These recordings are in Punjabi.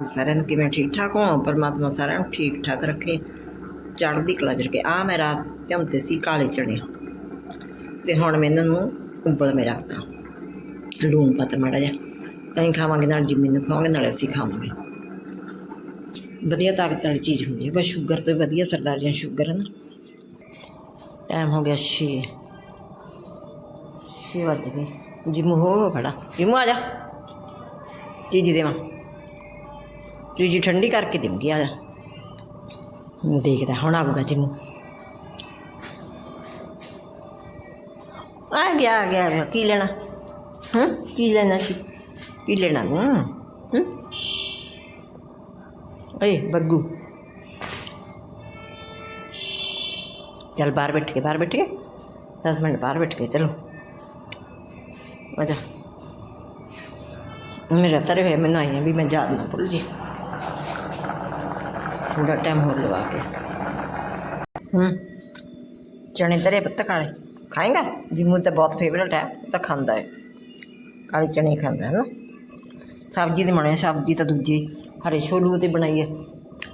ਸਾਰਿਆਂ ਨੂੰ ਕਿਵੇਂ ਠੀਕ ਠਾਕ ਹੋ ਪਰਮਾਤਮਾ ਸਾਰਿਆਂ ਨੂੰ ਠੀਕ ਠਾਕ ਰੱਖੇ। ਚੜ੍ਹਦੀ ਕਲਾ ਚ ਰੱਖੇ। ਆ ਮੈਂ ਰਾਤ ਭਿਉਂਤੇ ਸੀ ਕਾਲੇ ਚਣੇ ਤੇ ਹੁਣ ਮੈਂ ਇਹਨਾਂ ਨੂੰ ਉਬਲ ਮੇ ਰੱਖਦਾ ਲੂਣ ਪਾ ਤੇ ਮਾੜਾ ਜਿਹਾ। ਅਸੀਂ ਖਾਵਾਂਗੇ, ਨਾਲ ਜਿੰਮੀ ਨੂੰ ਖਾਵਾਂਗੇ ਨਾਲ ਅਸੀਂ ਖਾਵਾਂਗੇ। ਵਧੀਆ ਤਾਕਤ ਵਾਲੀ ਚੀਜ਼ ਹੁੰਦੀ ਹੈ। ਕੋਈ ਸ਼ੂਗਰ ਤੋਂ ਵਧੀਆ ਸਰਦਾਰ ਜਾਂ ਸ਼ੂਗਰ ਹੈ ਨਾ। ਟਾਈਮ ਹੋ ਗਿਆ ਛੇ। ਛੇ ਵੱਜ ਗਏ। ਜਿੰਮੂ ਹੋ ਖੜਾ ਜਿੰਮੂ ਆ ਜਾ। ਚੀਜ਼ੀ ਦੇਵਾਂ। ਜੀ ਠੰਡੀ ਕਰਕੇ ਦੇਵਾਂਗੀ ਆ। ਦੇਖਦਾ, ਹੁਣ ਆਊਗਾ ਜਿੰਨੂੰ। ਆ ਗਿਆ ਆ ਗਿਆ ਆ ਗਿਆ। ਕੀ ਲੈਣਾ? ਹਾਂ, ਕੀ ਲੈਣਾ ਸੀ? ਕੀ ਲੈਣਾ ਹੂੰ? ਏ ਬੱਗੂ। ਚੱਲ ਬਾਹਰ ਬੈਠ ਕੇ, ਬਾਹਰ ਬੈਠ ਕੇ। 10 ਮਿੰਟ ਬਾਹਰ ਬੈਠ ਕੇ, ਚਲੋ। ਆ ਜਾ। ਮੇਰਾ ਤਰੇ ਹੋਇਆ, ਮੈਨੂੰ ਆਈ ਹੈ ਵੀ ਮੈਂ ਯਾਦ ਨਾ ਭੁੱਲ ਜੀ ਥੋੜਾ ਟਾਈਮ ਹੋਰ ਲਵਾ ਕੇ। ਹੂੰ। ਚਣੇ ਤੇਰੇ ਪੁੱਤ ਕਾਲੇ। ਖਾਏਗਾ? ਜਿੰਮੂ ਤਾਂ ਬਹੁਤ ਫੇਵਰੇਟ ਹੈ। ਤਾਂ ਖਾਂਦਾ ਹੈ। ਕਾਲੇ ਚਣੇ ਖਾਂਦਾ ਹੈ ਨਾ। ਸਬਜ਼ੀ ਦੀ ਬਣਾਈ ਸਬਜ਼ੀ ਤਾਂ ਦੂਜੀ ਹਰੇ ਛੋਲੂ ਦੀ ਬਣਾਈ ਹੈ।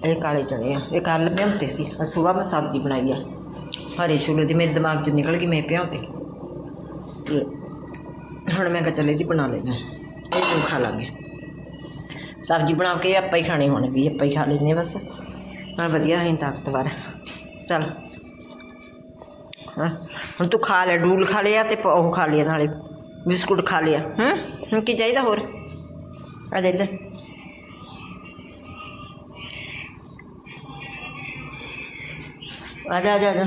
ਇਹ ਕਾਲੇ ਚਣੇ ਆ। ਇਹ ਕੱਲ ਭਿਉਂਤੇ ਸੀ। ਅੱਜ ਮੈਂ ਸਬਜ਼ੀ ਬਣਾਈ ਆ। ਹਰੇ ਛੋਲੂ ਦੀ ਮੇਰੇ ਦਿਮਾਗ 'ਚ ਨਿਕਲ ਗਈ, ਮੈਂ ਭਿਉਂਤੇ। ਹੁਣ ਮੈਂ ਕਿਹਾ ਚਲੇ ਦੀ ਬਣਾ ਲੈਂਦੇ ਇਹ ਨੂੰ ਖਾ ਲਾਂਗੇ? ਸਬਜ਼ੀ ਬਣਾ ਕੇ ਆਪਾਂ ਹੀ ਖਾਣੀ ਹੁਣ ਵੀ, ਆਪਾਂ ਹੀ ਖਾ ਲੈਂਦੇ ਬਸ। ਨਾਲ ਵਧੀਆ ਹੈ ਤਾਕਤਵਰ। ਚੱਲ। ਹਾਂ, ਹੁਣ ਤੂੰ ਖਾ ਲੈ, ਡੂਲ ਖਾ ਲਿਆ ਤੇ ਪ- ਉਹ ਖਾ ਲਿਆ ਨਾਲੇ, ਬਿਸਕੁਟ ਖਾ ਲਿਆ। ਹਾਂ? ਹੁਣ ਕੀ ਚਾਹੀਦਾ ਹੋਰ? ਆ ਦੇ ਇੱਧਰ। ਆ ਜਾ ਆ ਜਾ ਆ ਜਾ।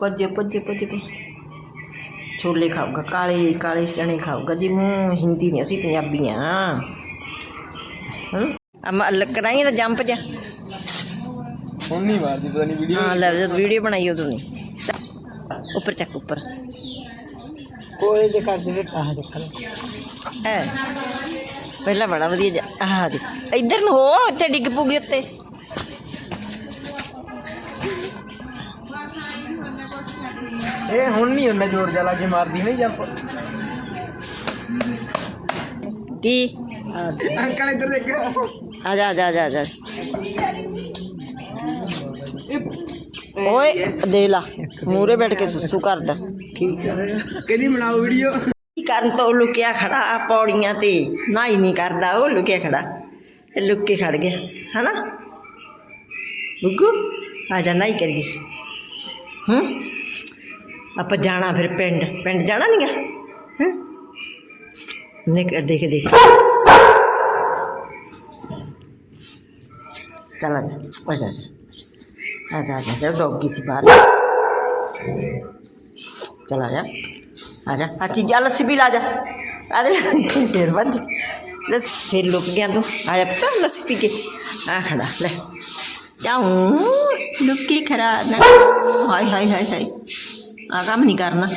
ਭੱਜੇ ਭੱਜੇ ਭੱਜੇ ਭੱਜੇ। ਛੋਲੇ ਖਾਊਗਾ, ਕਾਲੇ ਕਾਲੇ ਚਣੇ ਖਾਊਗਾ। ਜੀ ਮੂੰ ਹਿੰਦੀ ਨਹੀਂ ਅਸੀਂ ਪੰਜਾਬੀ ਆ। ਹਮ ਅਮਾ ਕਰਾਂਗੇ ਤਾਂ ਜੰਪ ਜਾ। ਹੁਣ ਨਹੀਂ ਮਾਰਦੀ ਪਤਾ ਨਹੀਂ ਵੀਡੀਓ ਹਾਂ ਲੈ ਜਦ ਵੀਡੀਓ ਬਣਾਈ ਉਦੋਂ ਨਹੀਂ। ਉੱਪਰ ਚੱਕ ਉੱਪਰ। ਕੋਲੇ ਜੇ ਕਰ ਦੇਵੇ ਆਹ ਦੇਖ ਲੈ। ਹੈ ਪਹਿਲਾਂ ਬੜਾ ਵਧੀਆ ਜਾ- ਆਹ ਦੇ ਇੱਧਰ ਨੂੰ ਹੋ ਉੱਥੇ ਡਿੱਗ ਪੂਗੀ ਉੱਤੇ। ਇਹ ਹੁਣ ਨਹੀਂ ਹੁੰਦਾ ਜੋਰ ਜਲਾ ਕੇ ਮਾਰਦੀ ਨਹੀਂ ਜੰਪ। ਕੀ? ਅੰਕਲ ਇੱਧਰ ਦੇਖ ਆ ਜਾ ਆ ਜਾ ਆ ਜਾ ਆ ਜਾ। ਓਏ ਦੇ ਲਾ ਮੂਰੇ ਬੈਠ ਕੇ ਸੁਸੂ ਕਰਦਾ। ਠੀਕ ਹੈ ਕਹਿੰਦੀ ਬਣਾਓ ਵੀਡੀਓ ਕਰਨ ਤੋਂ ਲੁਕਿਆ ਖੜਾ ਪੌੜੀਆਂ ਤੇ? ਨਾ ਹੀ ਨਹੀਂ ਕਰਦਾ ਉਹ ਲੁਕਿਆ ਖੜਾ। ਇਹ ਲੁੱਕ ਕੇ ਖੜ ਗਿਆ ਹਨਾ? ਬੁੱਗੂ ਆ ਜਾ ਨਾ ਹੀ ਕਰੀਏ ਹੂੰ? ਆਪਾਂ ਜਾਣਾ ਫਿਰ ਪਿੰਡ। ਪਿੰਡ ਜਾਣਾ ਨਹੀਂ ਗਾ ਹੂੰ? ਨਿਕ ਦੇਖ ਦੇਖ। ਚਲ ਆ ਜਾ ਆ ਜਾ ਆ ਜਾ ਆ ਜਾ ਡੌਗੀ ਸੀ ਬਾਹਰ ਚਲ ਆ ਜਾ ਆ ਜਾ ਆ ਚੀਜ਼ਾਂ ਲੱਸੀ ਵੀ ਲਾ ਜਾ ਆ ਦੇ ਫਿਰ ਵੱਧ ਲੱਸ ਫਿਰ ਲੁਕ ਗਿਆ ਤੂੰ ਆ ਜਾ ਪਤਾ ਲੱਸੀ ਪੀ ਕੇ ਆ ਖੜਾ ਲੈ ਜਾਉਂ ਲੁਕੀ ਖੜਾ ਨਾ ਹਾਏ ਹਾਏ ਹਾਏ ਹਾਏ ਕੰਮ ਨਹੀਂ ਕਰਨਾ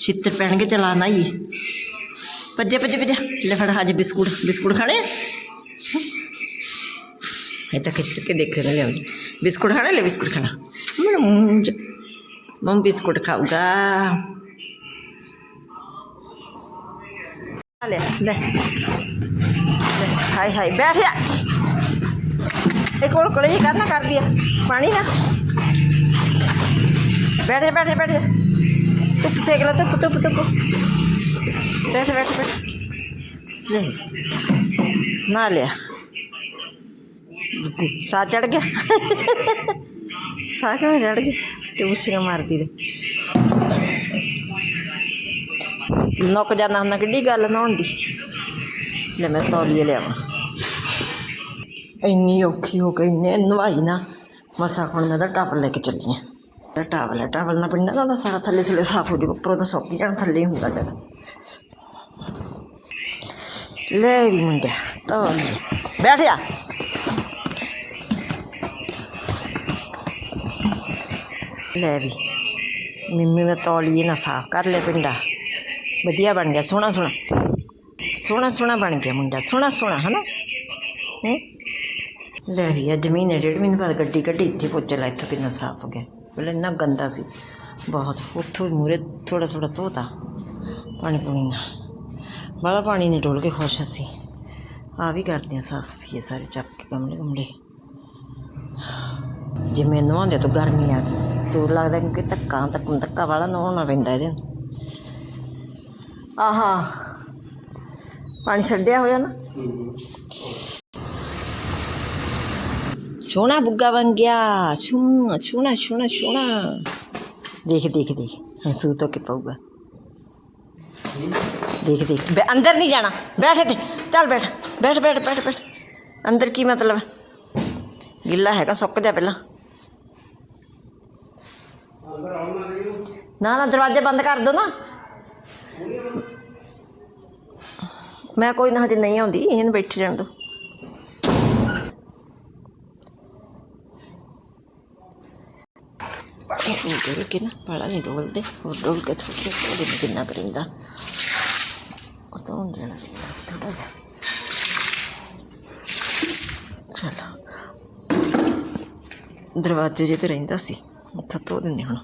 ਛਿੱਤਰ ਪੈਣਗੇ ਚਲਾਣਾ ਹੀ ਭੱਜੇ ਭੱਜੇ ਭੱਜੇ ਲੈ ਫੜ ਅੱਜ ਬਿਸਕੁਟ ਬਿਸਕੁਟ ਖਾਣੇ ਆ? ਇਹ ਤਾਂ ਖਿੱਚ ਕੇ ਦੇਖੇ ਨਾ ਲਿਆਉਂਦੇ ਬਿਸਕੁਟ ਖਾਣਾ ਲੈ ਬਿਸਕੁਟ ਖਾਣਾ ਮੇਰਾ ਮੂੰਹ ਚ ਮੈਂ ਬਿਸਕੁਟ ਖਾਊਗਾ ਲੈ ਲੈ ਲੈ, ਹਾਏ ਹਾਏ ਬੈਠ ਜਾ ਇਹ ਕੋਲ ਕੋਲ ਹੀ ਕਰਨਾ ਕਰ ਦਿਆ ਪਾਣੀ ਨਾ ਬੈਠ ਜਾ ਬੈਠ ਜਾ ਬੈਠ ਜਾ ਧੁੱਪ ਸੇਕ ਲੈ ਧੁੱਪ ਧੁੱਪ ਧੁੱਪ ਬੈਠ ਬੈਠ ਬੈਠ ਲੈ ਨਾ ਲਿਆ ਸਾਹ ਚੜ ਗਿਆ ਸਾਹ ਕਿਵੇਂ ਚੜ ਗਿਆ ਤੇ ਉੱਚੀਆਂ ਮਾਰਦੀ ਦੇ ਨੁੱਕ ਜਾਣਾ ਹੁੰਦਾ ਕਿੱਡੀ ਗੱਲ ਨਹਾਉਣ ਦੀ ਲੈ ਮੈਂ ਤੌਲੀਏ ਲਿਆਵਾਂ ਇੰਨੀ ਔਖੀ ਹੋ ਗਈ ਨੇ ਨਵਾਈ ਨਾ ਮਸਾ ਹੁਣ ਮੈਂ ਤਾਂ ਟਾਵਲ ਲੈ ਕੇ ਚੱਲੀ ਆਂ ਤੇ ਟਾਵਲ ਹੈ ਟਾਵਲ ਨਾਲ ਪਿੰਡਾ ਨਾ ਉਹਦਾ ਸਾਰਾ ਥੱਲੇ ਥੱਲੇ ਸਾਫ਼ ਹੋ ਜੂਗਾ ਉੱਪਰੋਂ ਤਾਂ ਸੁੱਕ ਲੈ ਵੀ। ਮੁੰਡਿਆ ਮਿੰਮੀ ਦਾ ਤੌਲੀਏ ਨਾ ਸਾਫ਼ ਕਰ ਲੈ ਪਿੰਡਾ। ਵਧੀਆ ਬਣ ਗਿਆ, ਸੋਹਣਾ ਸੋਹਣਾ। ਸੋਹਣਾ ਸੋਹਣਾ ਬਣ ਗਿਆ ਮੁੰਡਾ, ਸੋਹਣਾ ਸੋਹਣਾ, ਹਨਾ? ਹੈਂ? ਲੈ ਵੀ, ਅੱਜ ਮਹੀਨੇ, ਡੇਢ ਮਹੀਨੇ ਬਾਅਦ ਗੱਡੀ ਕੱਢੀ, ਇੱਥੇ ਪੋਚਾ ਲਾ ਇੱਥੋਂ ਕਿੰਨਾ ਸਾਫ਼ ਹੋ ਗਿਆ। ਪਹਿਲਾਂ ਇੰਨਾ ਗੰਦਾ ਸੀ। ਬਹੁਤ, ਉੱਥੋਂ ਮੂਰੇ ਥੋੜਾ ਥੋੜਾ ਧੋਤਾ, ਪਾਣੀ ਪੂਣੀ ਨਾਲ। ਬੜਾ ਪਾਣੀ ਨਹੀਂ ਡੋਲ ਕੇ ਖੁਸ਼ ਅਸੀਂ। ਆ ਵੀ ਕਰਦੇ ਆ ਸਾਫ਼ ਸਫ਼ਾਈ ਸਾਰੇ ਚੱਕ ਕੇ ਗਮਲੇ ਗਮਲੇ ਜਿਵੇਂ ਨਹਾਉਂਦੇ ਤੋਂ ਗਰਮੀ ਆ ਗਈ। ਤੂੰ ਲੱਗਦਾ ਕਿ ਧੱਕਾ ਤੱਕ ਧੱਕਾ ਵਾਲਾ ਨਹਾਉਣਾ ਪੈਂਦਾ ਇਹਦੇ ਨੂੰ ਆਹਾ ਪਾਣੀ ਛੱਡਿਆ ਹੋਇਆ ਨਾ ਸੋਹਣਾ ਬੁੱਗਾ ਬਣ ਗਿਆ ਸੋਹਣਾ ਸੋਹਣਾ ਸੋਹਣਾ ਸੋਹਣਾ ਦੇਖ ਦੇਖ ਦੇਖ ਹੰਸੂ ਤੋਂ ਕਿ ਪਊਗਾ ਦੇਖ ਦੇਖ ਬੈ- ਅੰਦਰ ਨਹੀਂ ਜਾਣਾ ਬੈਠ ਇੱਥੇ ਚੱਲ ਬੈਠ ਬੈਠ ਬੈਠ ਬੈਠ ਬੈਠ ਅੰਦਰ ਕੀ ਮਤਲਬ ਹੈ ਗਿੱਲਾ ਹੈਗਾ ਸੁੱਕ ਜਾ ਪਹਿਲਾਂ ਨਾ ਨਾ, ਦਰਵਾਜ਼ੇ ਬੰਦ ਕਰ ਦੋ ਨਾ। ਮੈਂ ਕੋਈ ਨਾ, ਹਜੇ ਨਹੀਂ ਆਉਂਦੀ, ਇਹਨੂੰ ਬੈਠੇ ਰਹਿਣ ਦੋ ਪਾਣੀ ਪੀ ਕੇ ਨਾ, ਪਾਲਾ ਨਹੀਂ ਡੋਲਦੇ, ਹੋਰ ਡੋਲ ਕੇ ਥੋੜੇ ਥੋੜੇ ਨੂੰ ਕਰਿੰਦਾ ਉਹ ਤਾਂ ਹੁਣ ਜਾਣਾ ਥੋੜਾ ਚਲੋ। ਦਰਵਾਜ਼ੇ ਜੇ ਤੇ ਰਹਿੰਦਾ ਸੀ। ਉੱਥੋਂ ਧੋ ਦਿੰਦੇ ਹੁਣ।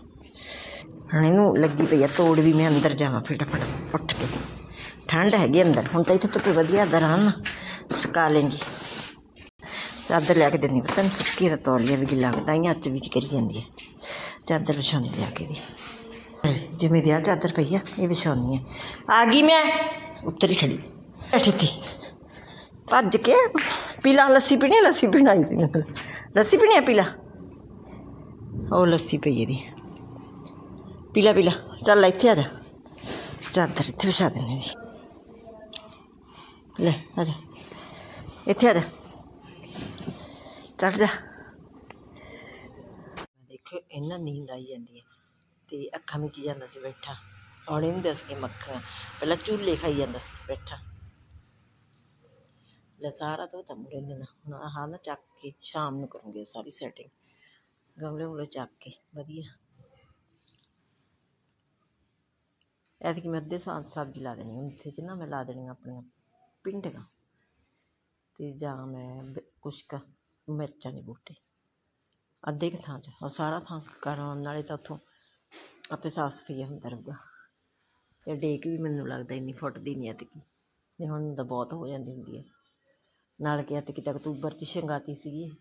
ਹੁਣ ਇਹਨੂੰ ਲੱਗੀ ਪਈ ਆ ਤੋੜ ਵੀ ਮੈਂ ਅੰਦਰ ਜਾਵਾਂ ਫਟਾਫਟ, ਉੱਠ ਕੇ। ਠੰਡ ਹੈਗੀ ਅੰਦਰ, ਹੁਣ ਤਾਂ ਇੱਥੇ ਧੁੱਪ ਵਧੀਆ ਦਰਾਂ ਸੁਕਾ ਲੈਂਗੀ ਚਾਦਰ ਲੈ ਕੇ ਦਿੰਦੀ, ਪਤਾ ਨਹੀਂ ਸੁੱਕੀ ਦਾ ਤੌਲੀਆ ਵੀ ਗਿੱਲਾ ਕਰਦਾ ਹੀ ਅੱਜ ਵੀ ਕਰੀ ਜਾਂਦੀ ਹੈ ਚਾਦਰ ਵਿਛਾਉਂਦੀ ਲਿਆ ਕੇ ਦੀ। ਜਿਵੇਂ ਦੀ ਆ ਚਾਦਰ ਪਈ ਆ, ਇਹ ਵਿਛਾਉਂਦੀ ਹੈ ਆ ਗਈ ਮੈਂ, ਉੱਤਰ ਖੜੀ। ਬੈਠੀ ਤੀ ਭੱਜ ਕੇ, ਪੀਲਾ ਲੱਸੀ ਪੀਣੀ ਲੱਸੀ ਪੀਣਾਈ ਸੀ ਮੈਂ ਲੱਸੀ ਪੀਣੀ ਪੀਲਾ? ਉਹ ਲੱਸੀ ਪਈ ਇਹਦੀ। ਪੀਲਾ ਪੀਲਾ ਚੱਲ ਇੱਥੇ ਆ ਜਾ। ਚਾਦਰ ਇੱਥੇ ਵਿਛਾ ਦਿੰਦੇ ਦੀ ਲੈ, ਆ ਜਾ। ਇੱਥੇ ਆ ਜਾ। ਚੜ ਜਾ। ਦੇਖ ਇਹਨਾਂ ਨੀਂਦ ਆਈ ਜਾਂਦੀ ਹੈ ਤੇ ਅੱਖਾਂ ਵਿੱਚ ਜਾਂਦਾ ਸੀ ਬੈਠਾ। ਔਰ ਇਹਨੂੰ ਦੱਸ ਕੇ ਮੱਖੀਆਂ। ਪਹਿਲਾਂ ਝੂਲੇ ਖਾਈ ਜਾਂਦਾ ਸੀ ਬੈਠਾ। ਲੈ, ਸਾਰਾ ਤਾਂ ਤਾਂ ਮੁੰਡੇ ਨਾ। ਹੁਣ ਆਹ ਨਾ ਚੱਕ ਕੇ ਸ਼ਾਮ ਨੂੰ ਕਰੂੰਗੇ ਸਾਰੀ ਸੈਟਿੰਗ ਗਮਲੇ ਮੁਲੇ ਚੱਕ ਕੇ, ਵਧੀਆ। ਐਤਕੀ ਮੈਂ ਅੱਧੇ ਸਾਲ ਸਬਜ਼ੀ ਲਾ ਦੇਣੀ ਉੱਥੇ ਚ ਨਾ ਮੈਂ ਲਾ ਦੇਣੀ ਆਪਣੀਆਂ ਪਿੰਡੀਆਂ ਤੇ ਜਾਂ ਮੈਂ ਕੁਛ ਕ ਮਿਰਚਾਂ ਦੇ ਬੂਟੇ। ਅੱਧੇ ਕੁ ਥਾਂ 'ਚ, ਉਹ ਸਾਰਾ ਥਾਂ ਕਰਾਉਣ ਨਾਲੇ ਤਾਂ ਉੱਥੋਂ ਆਪੇ ਸਾਫ਼ ਸਫ਼ਾਈ ਹੁੰਦਾ ਰਹੂਗਾ। ਤੇ ਡੇਕ ਵੀ ਮੈਨੂੰ ਲੱਗਦਾ ਇੰਨੀ ਫੁੱਟਦੀ ਨਹੀਂ ਐਤਕੀ ਨਹੀਂ ਹੁਣ ਤਾਂ ਬਹੁਤ ਹੋ ਜਾਂਦੀ ਹੁੰਦੀ ਹੈ ਨਾਲ ਕਿ ਐਤਕੀ ਤੱਕ ਅਕਤੂਬਰ 'ਚ ਸ਼ਿੰਗਾਤੀ ਸੀਗੀ।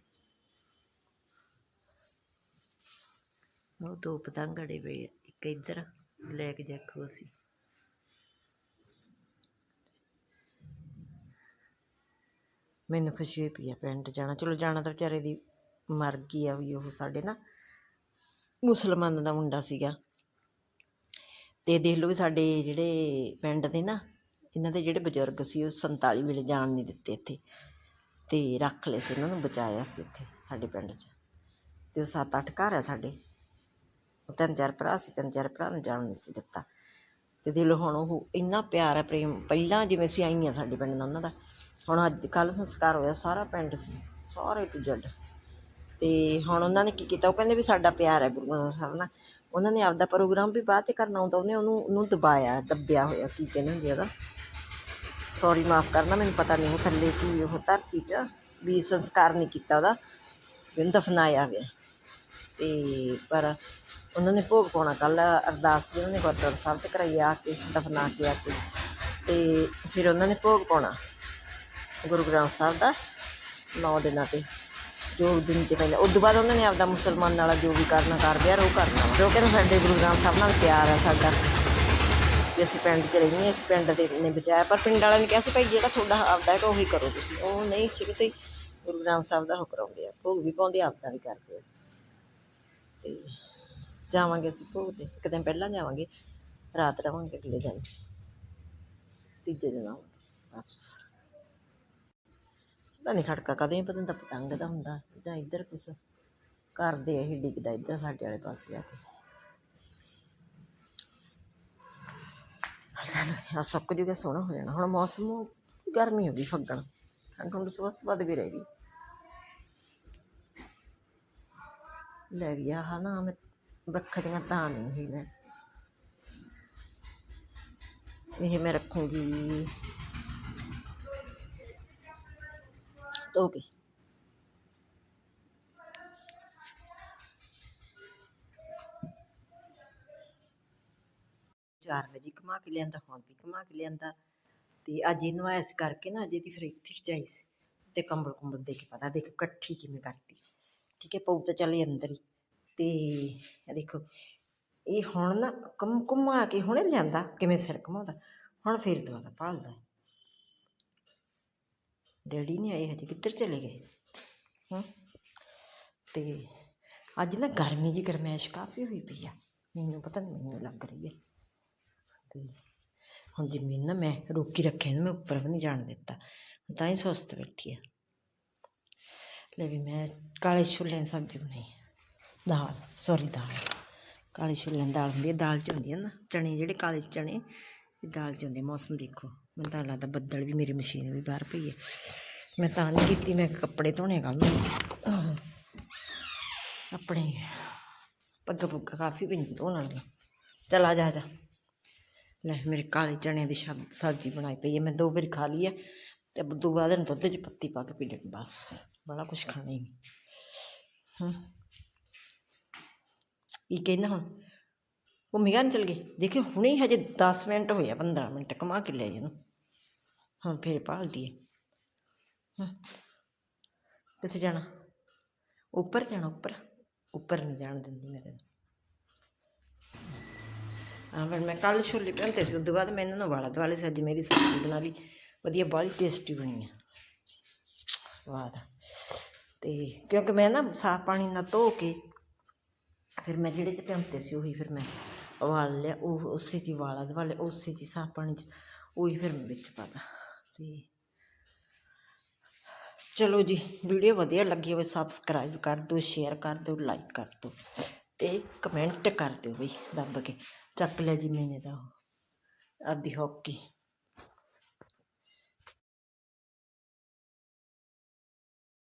ਉਹ ਦੋ ਪਤੰਗ ਅੜੇ ਪਏ ਆ। ਇੱਕ ਇੱਧਰ ਲੈ ਕੇ ਦੇਖੋ ਸੀ। ਮੈਨੂੰ ਖੁਸ਼ੀ ਹੋਈ ਪਈ ਆ ਪਿੰਡ ਜਾਣਾ। ਚਲੋ ਜਾਣਾ ਤਾਂ ਵਿਚਾਰੇ ਦੀ ਮਰ ਗਈ ਆ ਵੀ ਉਹ ਸਾਡੇ ਨਾ ਮੁਸਲਮਾਨ ਦਾ ਮੁੰਡਾ ਸੀਗਾ। ਤੇ ਦੇਖ ਲਓ ਵੀ ਸਾਡੇ ਜਿਹੜੇ ਪਿੰਡ ਦੇ ਨਾ, ਇਹਨਾਂ ਦੇ ਜਿਹੜੇ ਬਜ਼ੁਰਗ ਸੀ ਉਹ 47 ਵੇਲੇ ਜਾਣ ਨਹੀਂ ਦਿੱਤੇ ਇੱਥੇ। ਤੇ ਰੱਖ ਲਏ ਸੀ ਉਹਨਾਂ ਨੂੰ, ਬਚਾਇਆ ਸੀ ਇੱਥੇ ਸਾਡੇ ਪਿੰਡ 'ਚ। ਤੇ ਉਹ ਸੱਤ ਅੱਠ ਘਰ ਆ ਸਾਡੇ। ਤਿੰਨ ਚਾਰ ਭਰਾ ਸੀ, ਤਿੰਨ ਚਾਰ ਭਰਾ ਨੂੰ ਜਾਣ ਨਹੀਂ ਸੀ ਦਿੱਤਾ। ਤੇ ਦਿਲ ਹੁਣ ਉਹ ਇੰਨਾ ਪਿਆਰ ਹੈ ਪ੍ਰੇਮ, ਪਹਿਲਾਂ ਜਿਵੇਂ ਸੀ ਆਈਆਂ ਸਾਡੇ ਪਿੰਡ ਨਾਲ ਉਹਨਾਂ ਦਾ, ਹੁਣ ਅੱਜ ਕੱਲ੍ਹ ਸੰਸਕਾਰ ਹੋਇਆ ਸਾਰਾ ਪਿੰਡ ਸੀ, ਸਾਰੇ ਟੂ ਜੱਡ ਤੇ ਹੁਣ ਉਹਨਾਂ ਨੇ ਕੀ ਕੀਤਾ, ਉਹ ਕਹਿੰਦੇ ਵੀ ਸਾਡਾ ਪਿਆਰ ਹੈ ਗੁਰੂ ਗ੍ਰੰਥ ਸਾਹਿਬ ਨਾਲ। ਉਹਨਾਂ ਨੇ ਆਪਦਾ ਪ੍ਰੋਗਰਾਮ ਵੀ ਬਾਅਦ 'ਚ ਕਰਨਾ ਹੁੰਦਾ, ਉਹਨੇ ਉਹਨੂੰ ਉਹਨੂੰ ਦਬਾਇਆ, ਦੱਬਿਆ ਹੋਇਆ, ਕੀ ਕਹਿੰਦੇ ਹੁੰਦੇ ਉਹਦਾ। ਸੌਰੀ ਮਾਫ ਕਰਨਾ, ਮੈਨੂੰ ਪਤਾ ਨਹੀਂ ਉਹ ਥੱਲੇ ਕੀ, ਉਹ ਧਰਤੀ 'ਚ ਵੀ ਸੰਸਕਾਰ ਨਹੀਂ ਕੀਤਾ ਉਹਦਾ ਵੀ ਦਫਨਾਇਆ ਹੋਇਆ। ਤੇ ਪਰ ਉਹਨਾਂ ਨੇ ਭੋਗ ਪਾਉਣਾ ਕੱਲ ਅਰਦਾਸ ਵੀ ਉਹਨਾਂ ਨੇ ਗੁਰਦੁਆਰਾ ਸਾਹਿਬ ਤੇ ਕਰਾਈ ਆ ਕੇ, ਦਫਨਾ ਕੇ ਆ ਕੇ। ਤੇ ਫਿਰ ਉਹਨਾਂ ਨੇ ਭੋਗ ਪਾਉਣਾ ਗੁਰੂ ਗ੍ਰੰਥ ਸਾਹਿਬ ਦਾ ਨੌ ਦਿਨਾਂ ਤੇ, ਜੋ ਦਿਨ ਤੇ ਪਹਿਲਾਂ। ਉਸ ਤੋਂ ਬਾਅਦ ਉਹਨਾਂ ਨੇ ਆਪਦਾ ਮੁਸਲਮਾਨ ਨਾਲ ਜੋ ਵੀ ਕਰਨਾ ਕਰਦੇ ਆ ਉਹ ਕਰਨਾ ਵਾ। ਜੋ ਕਹਿੰਦੇ ਸਾਡੇ ਗੁਰੂ ਗ੍ਰੰਥ ਸਾਹਿਬ ਨਾਲ ਪਿਆਰ ਆ ਸਾਡਾ। ਵੀ ਅਸੀਂ ਪਿੰਡ 'ਚ ਰਹਿੰਦੇ ਹਾਂ ਇਸ ਪਿੰਡ ਦੇ ਨੇ ਬਚਾਇਆ। ਪਰ ਪਿੰਡ ਵਾਲਿਆਂ ਨੇ ਕਿਹਾ ਸੀ, ਭਾਈ ਜਿਹੜਾ ਤੁਹਾਡਾ ਆਪਦਾ ਹੈ ਉਹੀ ਕਰੋ ਤੁਸੀਂ। ਉਹ ਨਹੀਂ, ਸ਼ੁਰੂ ਤੋਂ ਹੀ ਗੁਰੂ ਗ੍ਰੰਥ ਸਾਹਿਬ ਦਾ ਉਹ ਕਰਾਉਂਦੇ ਆ। ਭੋਗ ਵੀ ਪਾਉਂਦੇ, ਆਪਦਾ ਵੀ ਕਰਦੇ ਆ। ਤੇ ਜਾਵਾਂਗੇ ਅਸੀਂ ਭੋਗ ਤੇ, ਇੱਕ ਦਿਨ ਪਹਿਲਾਂ ਜਾਵਾਂਗੇ, ਰਾਤ ਰਵਾਂਗੇ ਅਗਲੇ ਦਿਨ। ਤੀਜੇ ਦਿਨ ਆਵਾਂਗੇ, ਵਾਪਸ। ਪਤਾ ਨਹੀਂ ਖੜਕਾ ਕਦੇ, ਪਤਾ ਨਹੀਂ ਪਤੰਗ ਦਾ ਹੁੰਦਾ, ਜਾਂ ਇੱਧਰ ਕੁਛ ਕਰਦੇ ਇਹ ਡਿੱਗਦਾ ਇੱਧਰ ਸਾਡੇ ਵਾਲੇ ਪਾਸੇ ਆ ਕੇ। ਆ ਸੁੱਕ ਜੂਗਾ, ਸੋਹਣਾ ਹੋ ਜਾਣਾ। ਹੁਣ ਮੌਸਮ, ਗਰਮੀ ਹੋ ਗਈ ਫੱਗਣ। ਠੰਡ ਠੰਡ ਸਵਸ ਵੱਧ ਗਈ। ਰਹੇਗੀ ਲੈ ਵੀ ਆਹ ਨਾ, ਮੈਂ ਰੱਖਦੀਆਂ ਤਾਂ ਨਹੀਂ ਮੈਂ। ਇਹ ਮੈਂ ਰੱਖੂੰਗੀ। ਧੋ ਕੇ। ਚਾਰ ਵਜੇ ਕਮਾ ਕੇ ਲਿਆਂਦਾ, ਹੁਣ ਵੀ ਕਮਾ ਕੇ ਲਿਆਂਦਾ। ਤੇ ਅੱਜ ਇਹਨੂੰ ਐਸ ਕਰਕੇ ਨਾ, ਅਜੇ ਦੀ ਫਿਰ ਇੱਥੇ ਰਜਾਈ ਸੀ। ਤੇ ਕੰਬਲ ਕੁੰਬਲ ਦੇ ਕੇ ਪਤਾ ਦੇਖ ਇਕੱਠੀ ਕਿਵੇਂ ਕਰਤੀ। ਠੀਕ ਹੈ, ਪਊ ਤਾਂ ਚੱਲੇ ਅੰਦਰ ਹੀ। ਤੇ ਇਹ ਦੇਖੋ, ਇਹ ਹੁਣ ਨਾ ਕਮ ਘੁੰਮਾ ਕੇ ਹੁਣੇ ਲਿਆਂਦਾ, ਕਿਵੇਂ ਸਿਰ ਘੁਮਾਉਂਦਾ, ਹੁਣ ਫੇਰ ਦੁਬਾਰਾ ਭਾਲਦਾ। ਡੈਡੀ ਨਹੀਂ ਆਏ ਹਜੇ, ਕਿੱਧਰ ਚਲੇ ਗਏ? ਹਾਂ? ਤੇ ਅੱਜ ਨਾ ਗਰਮੀ ਦੀ ਗਰਮੈਸ਼ ਕਾਫੀ ਹੋਈ ਪਈ ਆ। ਮੈਨੂੰ ਪਤਾ ਨਹੀਂ ਮੈਨੂੰ ਲੱਗ ਰਹੀ ਹੈ। ਤੇ ਹੁਣ ਜ਼ਮੀਨ ਨਾ ਮੈਂ ਰੋਕੀ ਰੱਖਿਆ ਇਹਨੂੰ, ਮੈਂ ਉੱਪਰ ਵੀ ਨਹੀਂ ਜਾਣ ਦਿੱਤਾ। ਤਾਂ ਹੀ ਸੁਸਤ ਬੈਠੀ ਆ। ਲੈ ਵੀ ਮੈਂ ਕਾਲੇ ਛੋਲੇ ਸਬਜ਼ੀ ਬਣਾਈ ਦਾਲ ਸੌਰੀ ਦਾਲ। ਕਾਲੀ ਛੋਲਿਆਂ ਦੀ ਦਾਲ ਹੁੰਦੀ ਹੈ, ਦਾਲ ਚ ਹੁੰਦੀ ਹੈ ਨਾ ਚਣੇ ਜਿਹੜੇ ਕਾਲੇ ਚਣੇ ਇਹ ਦਾਲ ਚ ਹੁੰਦੇ ਮੌਸਮ ਦੇਖੋ, ਮੈਨੂੰ ਤਾਂ ਲੱਗਦਾ ਬੱਦਲ ਵੀ ਮੇਰੀ ਮਸ਼ੀਨ ਵੀ ਬਾਹਰ ਪਈ ਹੈ। ਮੈਂ ਤਾਂ ਨਹੀਂ ਕੀਤੀ, ਮੈਂ ਕੱਪੜੇ ਧੋਣੇ ਕੱਲ੍ਹ ਨੂੰ। ਆਪਣੇ ਪੱਗ ਪੁੱਗ ਕਾਫੀ ਪਈਆਂ ਧੋਣ ਵਾਲੀਆਂ। ਚੱਲ ਆ ਜਾ ਜਾ। ਲੈ, ਮੇਰੇ ਕਾਲੇ ਚਣਿਆਂ ਦੀ ਸਬਜ਼ੀ ਬਣਾਈ ਪਈ ਹੈ। ਮੈਂ ਦੋ ਵਾਰੀ ਖਾ ਲਈ ਹੈ ਤੇ ਦੋ ਬਾਅਦ ਦੁੱਧ 'ਚ ਪੱਤੀ ਪਾ ਕੇ ਪੀ ਲੈਣੀ ਬਸ, ਬੜਾ ਕੁਝ ਖਾਣਾ ਹੀ ਹਾਂ। ਕੀ ਕਹਿੰਦਾ ਹੁਣ? ਉਹ ਮਿਗਾ ਨਹੀਂ ਚਲ ਗਏ ਦੇਖੇ ਹੁਣੇ ਹੀ ਹਜੇ 10 ਮਿੰਟ ਹੋਇਆ ਆ 15 ਮਿੰਟ ਕਮਾ ਕੇ ਲੈ ਇਹਨੂੰ ਹੁਣ ਫੇਰ ਭਾਲਦੀ ਹੈ। ਕਿੱਥੇ ਜਾਣਾ? ਉੱਪਰ ਜਾਣਾ, ਉੱਪਰ? ਉੱਪਰ ਨਹੀਂ ਜਾਣ ਦਿੰਦੀ ਮੈਂ ਤੈਨੂੰ। ਹਾਂ, ਫਿਰ ਮੈਂ ਕੱਲ ਛੋਲੇ ਪਿਆਂਤੇ ਸੀ ਉਸ ਤੋਂ ਬਾਅਦ ਮੈਂ ਇਹਨਾਂ ਨੂੰ ਵਾਲਾ ਦੁਆਲੇ ਸਬਜ਼ੀ ਮੇਰੀ ਸਬਜ਼ੀ ਬਣਾ ਲਈ। ਵਧੀਆ ਬਾਹਲੀ ਟੇਸਟੀ ਬਣੀ ਆ। ਸਵਾਦ ਆ। ਤੇ ਕਿਉਂਕਿ ਮੈਂ ਨਾ ਸਾਫ਼ ਪਾਣੀ ਨਾਲ ਧੋ ਕੇ ਫਿਰ ਮੈਂ ਜਿਹੜੇ ਤੇ ਪਿਆਂਤੇ ਸੀ ਉਹੀ ਫਿਰ ਮੈਂ ਉਬਾਲ ਲਿਆ, ਉਹ ਉਸੇ 'ਚ ਹੀ ਵਾਲਾ ਦੁਆਲੇ ਉਸੇ 'ਚ ਹੀ ਸਾਫ਼ ਪਾਣੀ 'ਚ, ਉਹੀ ਫਿਰ ਮੈਂ ਵਿੱਚ ਪਾਤਾ ਤੇ। ਚਲੋ ਜੀ, ਵੀਡੀਓ ਵਧੀਆ ਲੱਗੀ ਹੋਵੇ ਸਬਸਕ੍ਰਾਈਬ ਕਰ ਦਿਓ ਸ਼ੇਅਰ ਕਰ ਦਿਓ ਲਾਈਕ ਕਰ ਦਿਓ ਤੇ ਕਮੈਂਟ ਕਰ ਦਿਓ ਬਈ, ਦੱਬ ਕੇ। ਚੱਕ ਲਿਆ ਜੀ ਮੈਨੇ ਤਾਂ ਉਹ ਆਪਦੀ ਹੌਕੀ